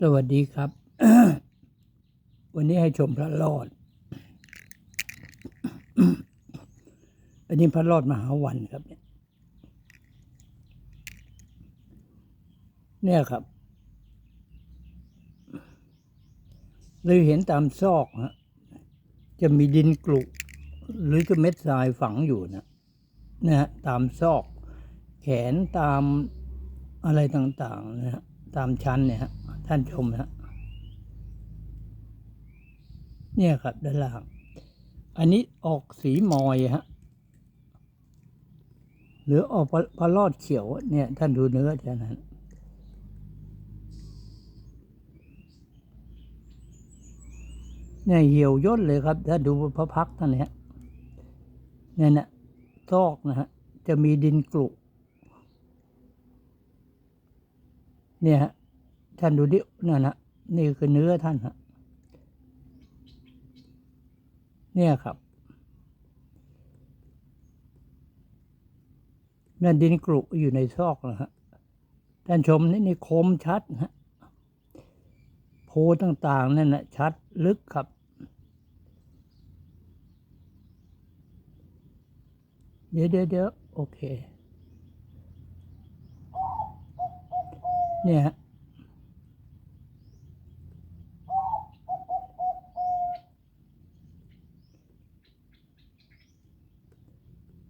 สวัสดีครับ วันนี้ให้ชมพระรอด อันนี้พระรอดมหาวันครับ เนี่ย เนี่ยครับเราเห็นตามซอกฮะ จะมีดินกลุหรือจะเม็ดทรายฝังอยู่นะนะฮะตามซอก แขนตามอะไรต่าง ๆ นะฮะตามชั้นเนี่ยฮะ ท่านชมนะฮะเนี่ยครับด้านล่าง อันนี้ออกสีมอยฮะ หรือออกพะพะลอดเขียวเนี่ย ท่านดูเนื้อท่านนั้นเนี่ยเหี่ยวย่นเลยครับ ถ้าดูพระพักท่านเนี่ยเนี่ยนะซอกนะฮะ จะมีดินกลุเนี่ยฮะ ท่านดูดินั่นนะนี่คือเนื้อท่านฮะเนี่ยครับนั่นดินกรุอยู่ในซอกนะฮะท่านชมนี่นี่คมชัดนะฮะโพต่างๆนั่นนะชัดลึกครับ เดี๋ยวเดี๋ยวเดี๋ยวโอเค เนี่ยฮะ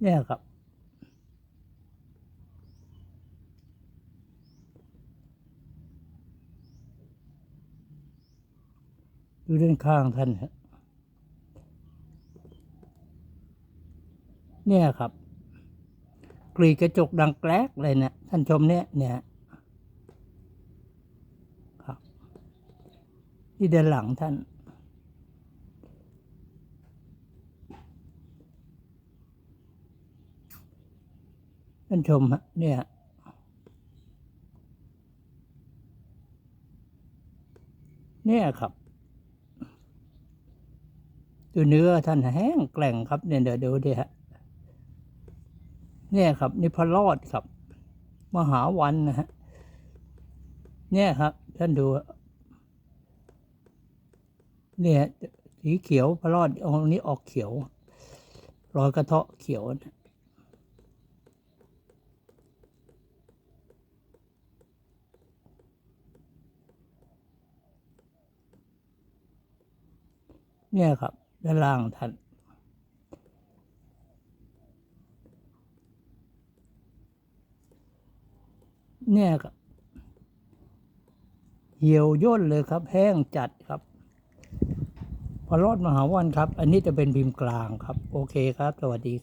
เนี่ยครับดูด้านข้างท่านฮะเนี่ยครับ กรีกระจกดังแกรกเลยเนี่ยท่านชมเนี่ยเนี่ยครับที่ด้านหลังท่าน ท่านชมฮะเนี่ยเนี่ยครับดูเนื้อท่านแห้งแกร่งครับเนี่ยเดี๋ยวดูดิฮะเนี่ยครับนี่พระรอดครับ มหาวันนะฮะเนี่ยครับ ท่านดู เนี่ยสีเขียวพระรอดองนี้ออกเขียว รอยกระเทาะเขียวนะ เนี่ยครับด้านล่างท่านเนี่ยครับเหี่ยวย่นเลยครับ แห้งจัดครับ พอรอดมหาวันครับ อันนี้จะเป็นพิมพ์กลางครับ โอเคครับ สวัสดีครับ